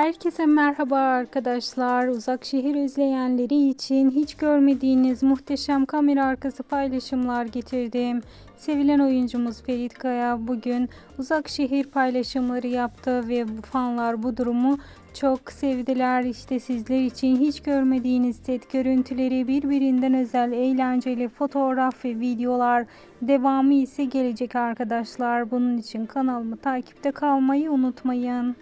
Herkese merhaba arkadaşlar. Uzak şehir özleyenleri için hiç görmediğiniz muhteşem kamera arkası paylaşımlar getirdim. Sevilen oyuncumuz Ferit Kaya bugün uzak şehir paylaşımları yaptı ve bu fanlar bu durumu çok sevdiler. İşte sizler için hiç görmediğiniz set görüntüleri birbirinden özel eğlenceli fotoğraf ve videolar devamı ise gelecek arkadaşlar. Bunun için kanalımı takipte kalmayı unutmayın.